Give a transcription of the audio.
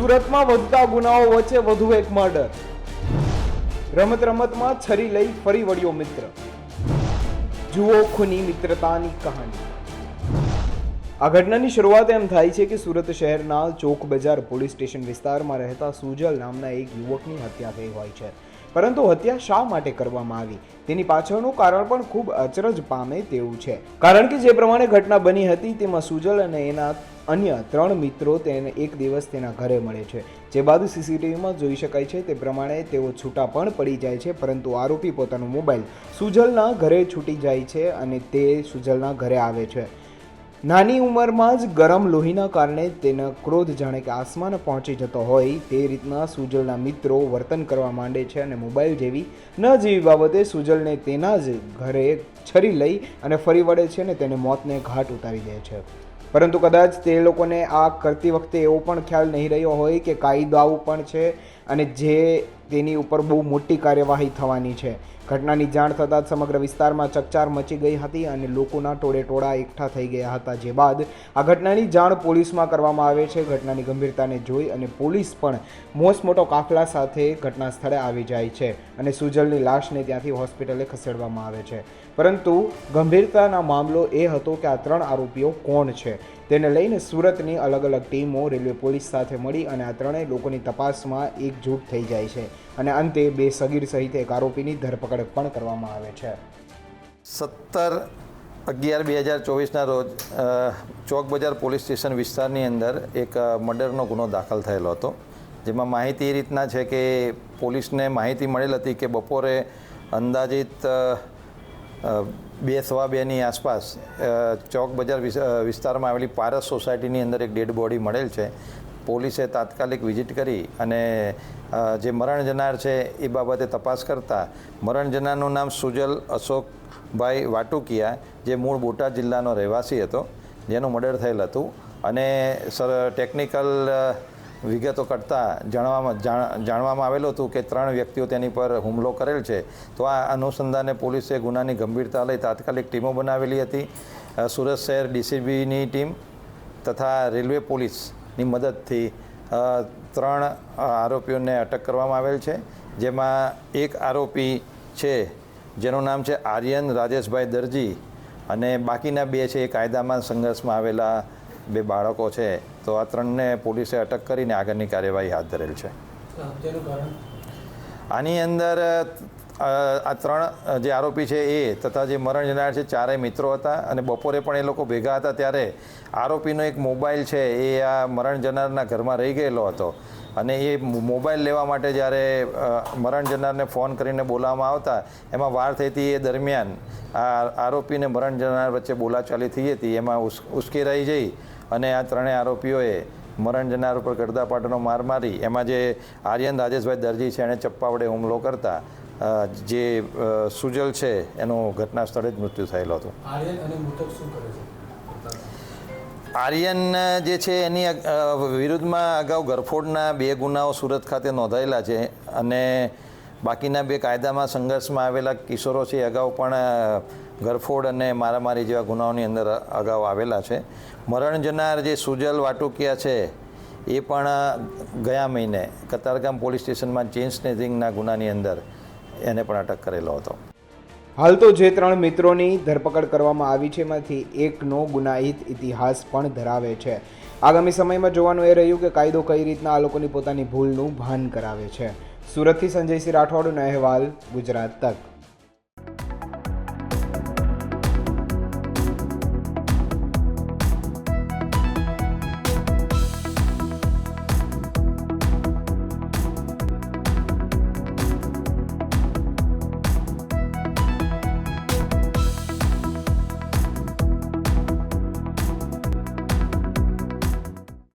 સુરતમાં વધતા ગુનાઓ વચ્ચે વધુ એક મર્ડર. રમત રમતમાં છરી લઈ ફરી વળ્યો મિત્ર. જુઓ ખૂની મિત્રતાની કહાની. આ ઘટનાની શરૂઆત એમ થાય છે કે સુરત શહેરના ચોક બજાર પોલીસ સ્ટેશન વિસ્તારમાં રહેતા સુજલ નામના એક યુવકની હત્યા થઈ હોય છે. પરંતુ હત્યા શા માટે કરવામાં આવી? તેની પાછળનું કારણ પણ ખૂબ અચરજ પામે તેવું છે. કારણ કે જે પ્રમાણે ઘટના બની હતી, તેમાં સુજલ અને એના અન્ય ત્રણ મિત્રો તેને એક દિવસ તેના ઘરે મળે છે. જે બાદ સીસીટીવીમાં જોઈ શકાય છે તે પ્રમાણે તેઓ છૂટા પણ પડી જાય છે, પરંતુ આરોપી પોતાનો મોબાઈલ સુજલના ઘરે છૂટી જાય છે અને તે સુજલના ઘરે આવે છે. નાની ઉંમરમાં જ ગરમ લોહીના કારણે તેનો ક્રોધ જાણે કે આસમાન પહોંચી જતો હોય તે રીતના સુજલના મિત્રો વર્તન કરવા માંડે છે અને મોબાઈલ જેવી ન જેવી બાબતે સુજલને તેના જ ઘરે છરી લઈ અને ફરી વળે છે અને તેને મોતને ઘાટ ઉતારી દે છે. પરંતુ કદાચ તે લોકોને આ કરતી વખતે એવો પણ ખ્યાલ નહીં રહ્યો હોય કે કાયદાઓ પણ છે. અને જે તેની ઉપર બહુ મોટી કાર્યવાહી થવાની છે. ઘટનાની જાણ થતાં જ સમગ્ર વિસ્તારમાં ચકચાર મચી ગઈ હતી અને લોકોના ટોળે ટોળા એકઠા થઈ ગયા હતા. જે બાદ આ ઘટનાની જાણ પોલીસમાં કરવામાં આવે છે. ઘટનાની ગંભીરતાને જોઈ અને પોલીસ પણ મોસ્ટ મોટો કાફલા સાથે ઘટના સ્થળે આવી જાય છે અને સુજલની લાશને ત્યાંથી હોસ્પિટલે ખસેડવામાં આવે છે. પરંતુ ગંભીરતાના મામલો એ હતો કે આ ત્રણ આરોપીઓ કોણ છે? તેને લઈને સુરતની અલગ અલગ ટીમો રેલવે પોલીસ સાથે મળી અને આ ત્રણેય લોકોની તપાસમાં એકજૂટ થઈ જાય છે અને અંતે બે સગીર સહિત એક આરોપીની ધરપકડ પણ કરવામાં આવે છે. સત્તર અગિયાર બે હજાર ચોવીસના રોજ ચોક બજાર પોલીસ સ્ટેશન વિસ્તારની અંદર એક મર્ડરનો ગુનો દાખલ થયેલો હતો. જેમાં માહિતી એ રીતના છે કે પોલીસને માહિતી મળેલ હતી કે બપોરે અંદાજિત બે સવા બેની આસપાસ ચોક બજાર વિસ્તારમાં આવેલી પારસ સોસાયટીની અંદર એક ડેડ બોડી મળેલ છે. પોલીસે તાત્કાલિક વિઝિટ કરી અને જે મરણ જનાર છે એ બાબતે તપાસ કરતા મરણ જનારનું નામ સુજલ અશોકભાઈ વાટુકિયા, જે મૂળ બોટાદ જિલ્લાનો રહેવાસી હતો, જેનું મર્ડર થયેલ હતું. અને, સર, ટેકનિકલ વિગતો કરતાં જાણવામાં, જાણ- જાણવામાં આવેલું હતું કે ત્રણ વ્યક્તિઓ તેની પર હુમલો કરેલ છે. તો આ અનુસંધાને પોલીસે ગુનાની ગંભીરતા લઈ તાત્કાલિક ટીમો બનાવેલી હતી. સુરત શહેર ડીસીબીની ટીમ તથા રેલવે પોલીસની મદદથી ત્રણ આરોપીઓને અટક કરવામાં આવેલ છે. જેમાં એક આરોપી છે જેનું નામ છે આર્યન રાજેશભાઈ દરજી અને બાકીના બે છે એ કાયદામાં સંઘર્ષમાં આવેલા બે બાળકો છે. તો આ ત્રણને પોલીસે અટક કરીને આગળની કાર્યવાહી હાથ ધરેલ છે. આની અંદર આ ત્રણ જે આરોપી છે એ તથા જે મરણ જનાર છે ચારેય મિત્રો હતા અને બપોરે પણ એ લોકો ભેગા હતા ત્યારે આરોપીનો એક મોબાઈલ છે એ આ મરણ જનારના ઘરમાં રહી ગયેલો હતો. અને એ મોબાઈલ લેવા માટે જ્યારે મરણ જનારને ફોન કરીને બોલાવવામાં આવતા, એમાં વાર થઈ હતી એ દરમિયાન આ આરોપીને મરણ જનાર વચ્ચે બોલાચાલી થઈ હતી, એમાં ઉશ્કેરાઈ જઈ અને આ ત્રણેય આરોપીઓએ મરણ જનાર ઉપર ગરદાપાટનો માર મારી, એમાં જે આર્યન રાજેશભાઈ દરજી છે એણે ચપ્પા વડે હુમલો કરતા જે સુજલ છે એનું ઘટના સ્થળે જ મૃત્યુ થયેલો હતું. આર્યન જે છે એની વિરુદ્ધમાં અગાઉ ગરફોડના બે ગુનાઓ સુરત ખાતે નોંધાયેલા છે અને બાકીના બે કાયદામાં સંઘર્ષમાં આવેલા કિશોરો છે અગાઉ પણ ગરફોડ અને મારામારી જેવા ગુનાઓની અંદર અગાઉ આવેલા છે. મરણ જનાર જે સુજલ વાટુકિયા છે એ પણ ગયા મહિને કતારગામ પોલીસ સ્ટેશનમાં ચેઇન સ્નેચિંગના ગુનાની અંદર એને પણ અટક કરેલો હતો. હાલ તો જે ત્રણ મિત્રોની ધરપકડ કરવામાં આવી છે, એમાંથી એકનો ગુનાહિત ઇતિહાસ પણ ધરાવે છે. આગામી સમયમાં જોવાનું એ રહ્યું કે કાયદો કઈ રીતના આ લોકોની પોતાની ભૂલનું ભાન કરાવે છે. સુરતથી સંજયસિંહ રાઠોડનો અહેવાલ ગુજરાત તક.